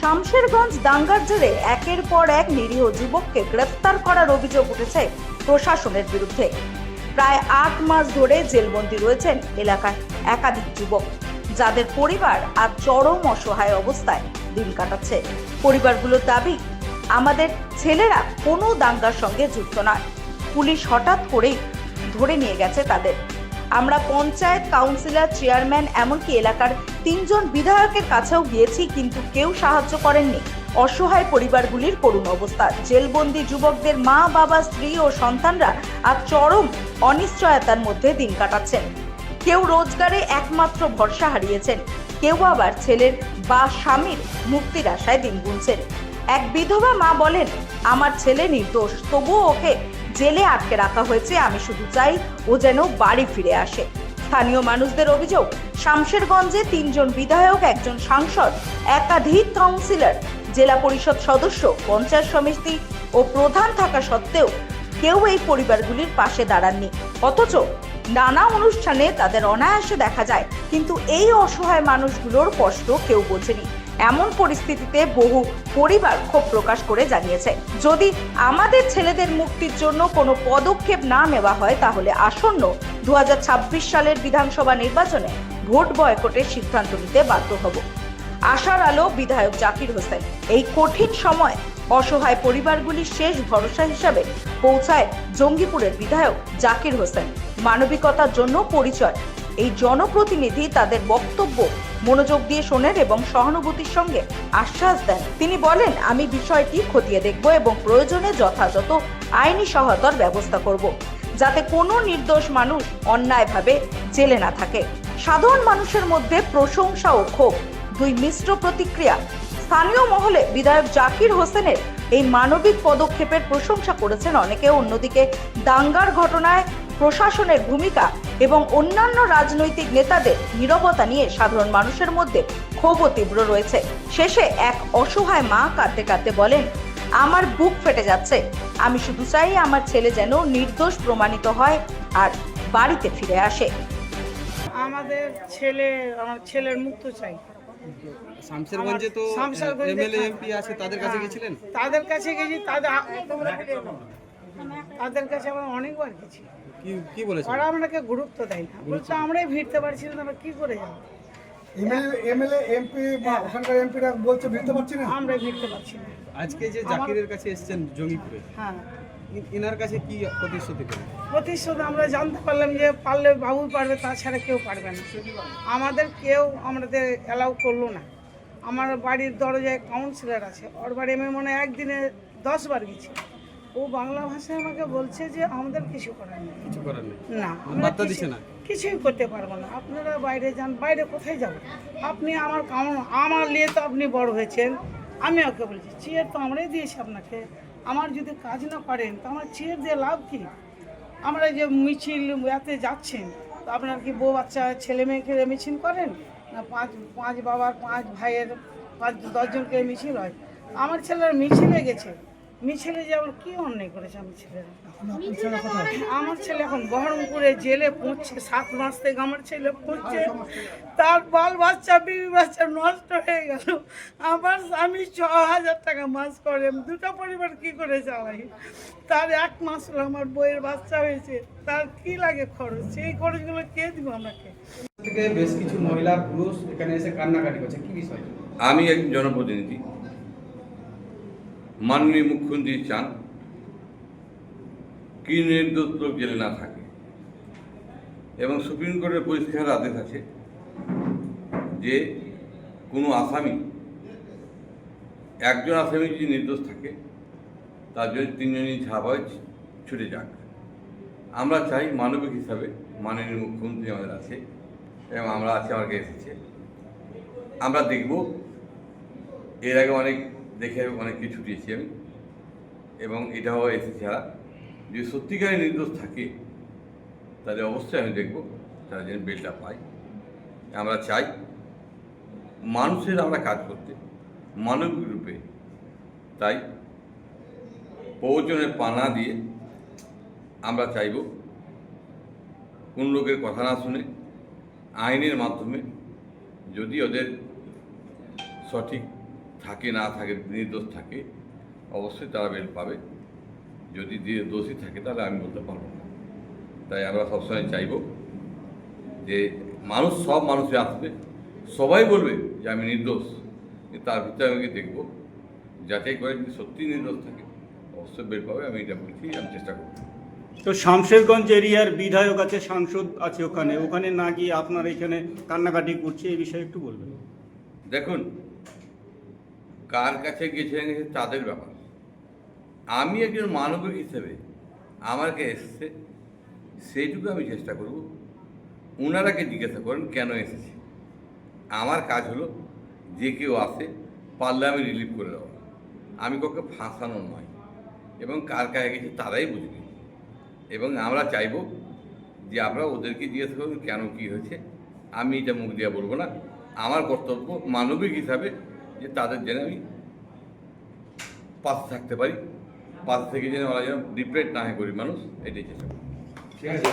শামশেরগঞ্জ দাঙ্গার জেরে একের পর এক নিরীহ যুবককে গ্রেফতার করার অভিযোগ উঠেছে প্রশাসনের বিরুদ্ধে। প্রায় আট মাস ধরে জেলবন্দি রয়েছেন এলাকায় একাধিক যুবক। যাদের পরিবার আর চরম অসহায় অবস্থায় দিন কাটাচ্ছে। পরিবারগুলোর দাবি, আমাদের ছেলেরা কোনো দাঙ্গার সঙ্গে যুক্ত নয়। পুলিশ হঠাৎ করেই ধরে নিয়ে গেছে তাদের। আমরা পঞ্চায়েত কাউন্সিলর, চেয়ারম্যান, এমনকি এলাকার তিনজন বিধায়কের কাছেও গিয়েছি, কিন্তু কেউ সাহায্য করেননি। অসহায় পরিবারগুলির করুণ অবস্থা। জেলবন্দি যুবকদের মা, বাবা, স্ত্রী ও সন্তানরা আজ চরম অনিশ্চয়তার মধ্যে দিন কাটাচ্ছেন। কেউ রোজগারে একমাত্র ভরসা হারিয়েছেন। কেউ আবার ছেলের বা স্বামীর মুক্তির আশায় দিন গুনছেন। এক বিধবা মা বলেন, আমার ছেলে নির্দোষ, তবুও ওকে জেলে আটকে রাখা হয়েছে। আমি শুধু চাই ও যেন বাড়ি ফিরে আসে। স্থানীয় মানুষদের অভিযোগ, শামশেরগঞ্জে তিনজন বিধায়ক, একজন সাংসদ, একাধিক কাউন্সিলর, জেলা পরিষদ সদস্য, পঞ্চায়েত সমিতি ও প্রধান থাকা সত্ত্বেও কেউ এই পরিবারগুলির পাশে দাঁড়াননি। অথচ নানা অনুষ্ঠানে তাদের অনায়াসে দেখা যায়, কিন্তু এই অসহায় মানুষগুলোর কষ্ট কেউ বোঝেনি। এমন পরিস্থিতিতে বহু পরিবার ক্ষোভ প্রকাশ করে জানিয়েছে। যদি আমাদের ছেলেদের মুক্তির জন্য কোনো পদক্ষেপ না নেওয়া হয়, তাহলে আসন্ন দু সালের বিধানসভা নির্বাচনে ভোট বয়কটের সিদ্ধান্ত নিতে বাধ্য হব। আশার আলো, বিধায়ক জাকির হোসেন। এই কঠিন সময় অসহায় পরিবারগুলির শেষ ভরসা হিসাবে পৌঁছায় জঙ্গিপুরের বিধায়ক জাকির হোসেন। মানবিকতার জন্য পরিচয় এই জনপ্রতিনিধি তাদের বক্তব্য, মনোযোগ দিয়ে শোনেন এবং সহানুভূতির সঙ্গে আশ্বাস দেন। তিনি বলেন, আমি বিষয়টি খতিয়ে দেখব এবং প্রয়োজনে যথাযথ আইনি সহায়তার ব্যবস্থা করব, যাতে কোনো নির্দোষ মানুষ অন্যায়ভাবে জেলে না থাকে। সাধারণ মানুষের মধ্যে প্রশংসা ও ক্ষোভ, দুই মিশ্র প্রতিক্রিয়া। স্থানীয় মহলে বিধায়ক জাকির হোসেনের এই মানবিক পদক্ষেপের প্রশংসা করেছেন অনেকে। অন্যদিকে দাঙ্গার ঘটনায় প্রশাসনের ভূমিকা এবং অন্যান্য রাজনৈতিক নেতাদের নীরবতা নিয়ে সাধারণ মানুষের মধ্যে ক্ষোভও তীব্র রয়েছে। শেষে এক অসহায় মা কাঁদতে কাঁদতে বলেন আমার বুক ফেটে যাচ্ছে। আমি শুধু চাই আমার ছেলে যেন নির্দোষ প্রমাণিত হয় আর বাড়িতে ফিরে আসে। আমাদের ছেলে আমার ছেলের মুক্ত চাই। শামশেরগঞ্জে তো এমএলএ এমপি আছে তাদের কাছে গেছিলেন? তাদের কাছে গেছি তাদের তাদের কাছে আমরা অনেকবার গেছি। কি কি বলেছেন? ওরা আপনাকে গুরুত্ব দেয় না। বলছে আমরাই ভিড়তে পারছি না আমরা কি করে যাব? এমএলএ এমএলএ এমপি বা ওখানকার এমপিরা বলছে ভিড়তে পারছি না? আমরা ভিড়তে পারছি না। আজকে যে জাকিরের কাছে এসেছেন জঙ্গিপুরে হ্যাঁ। ইনার কাছে কি প্রতিশ্রুতি পেলেন প্রতিশোধ আমরা জানতে পারলাম যে পারলে বাবু পারবে তাছাড়া কেউ পারবে না। আমাদের কেউ আমাদের অ্যালাউ করল না। আমার বাড়ির দরজায় কাউন্সিলর আছে। ওর বাড়ি আমি মনে হয় একদিনে দশ বার গেছি। ও বাংলা ভাষায় আমাকে বলছে যে আমাদের কিছু করার নেই। কিছু করার নেই? না বার্তা দিছে না? কিছুই করতে পারব না। আপনারা বাইরে যান বাইরে কোথায় যাব? আপনি আমার কাউন আমার নিয়ে তো আপনি বড় হয়েছেন। আমি ওকে বলছি চেয়ার তো আমরাই দিয়েছি আপনাকে। আমার যদি কাজ না করেন তো আমার চেয়ার দিয়ে লাভ কি? আমরা যে মিছিল এতে যাচ্ছেন তো আপনার কি বউ বাচ্চা ছেলে মেয়েকে মিছিল করেন? না পাঁচ পাঁচ বাবার পাঁচ ভাইয়ের পাঁচ দশজনকে মিছিল হয়? আমার ছেলের মিছিলে গেছে। মিছিলে যে আমার কি অন্যায় করেছে আমার ছেলেরা? আমার ছেলে এখন বহরমপুরে জেলে পৌঁছছে সাত মাস থেকে আমার ছেলে পৌঁছছে তার বাল বাচ্চা বিবি বাচ্চা নষ্ট হয়ে গেল। আমার স্বামী ছ হাজার টাকা মাস করে। আমি দুটো পরিবার কি করে চালাই? তার এক মাস হলো আমার বইয়ের বাচ্চা হয়েছে। তার কি লাগে খরচ? সেই খরচগুলো কে দিব আমাকে? থেকে বেশ কিছু মহিলা পুরুষ এখানে এসে কান্নাকাটি করছে। কি বিষয়? আমি একজন জনপ্রতিনিধি। মাননীয় মুখ্যমন্ত্রী চান কি নির্দোষ লোক জেলে না থাকে। এবং সুপ্রিম কোর্টের পরিষ্কার আদেশ আছে যে কোনো আসামি, একজন আসামি যদি নির্দোষ থাকে, তার জন্য তিনজনই ঝাঁপায় ছুটে যাক। আমরা চাই মানবিক হিসাবে মাননীয় মুখ্যমন্ত্রী আমাদের আছে এবং আমরা আছি আমার এসেছে। আমরা দেখব, এর আগে অনেক দেখে অনেক কিছু ছুটিয়েছি আমি। এবং এটাও এসে ছাড়া যদি সত্যিকারে নির্দোষ থাকে, তাহলে অবশ্যই আমি দেখব তারা যেন বেলটা পায়। আমরা চাই মানুষের আমরা কাজ করতে মানবিক রূপে। তাই প্রয়োজনের পানা দিয়ে আমরা চাইব কোন লোকের কথা না শুনে, আইনের মাধ্যমে যদি ওদের সঠিক থাকে না থাকে নির্দোষ থাকে অবশ্যই তারা বেল পাবে। যদি দিয়ে দোষী থাকে তাহলে আমি বলতে পারব না। তাই আমরা সবসময় চাইব যে মানুষ সব মানুষই আসবে। সবাই বলবে যে আমি নির্দোষ। তার ভিতরে আমি দেখব? যাচাই করে যদি সত্যি নির্দোষ থাকে অবশ্যই বের পাবে। আমি এটা বলছি আমি চেষ্টা করব। তো শামশেরগঞ্জ এরিয়ার বিধায়ক আছে সাংসদ আছে ওখানে। ওখানে না গিয়ে আপনার এখানে কান্নাকাটি করছে এই বিষয়ে একটু বলবেন। দেখুন কার কাছে গেছে গেছে তাদের ব্যাপার। আমি একজন মানবিক হিসেবে আমার কাছে এসছে, সেইটুকু আমি চেষ্টা করব। ওনারাকে জিজ্ঞাসা করেন, কেন এসেছে? আমার কাজ হলো যে কেউ আসে, পারলে আমি রিলিভ করে দেওয়া। আমি কাউকে ফাঁসানো নয়, এবং কার কাছে গেছে তারাই বুঝবে। এবং আমরা চাইব যে আমরা ওদেরকে জিজ্ঞেস করুন কেন কী হয়েছে। আমি এটা মুখ দিয়ে বলব না। আমার কর্তব্য মানবিক হিসাবে যে তাদের যেন আমি পাশে থাকতে পারি, পাশে থেকে যেন ওরা যেন ডিপ্রেট না হয় গরিব মানুষ, এটাই চেষ্টা করি ঠিক আছে।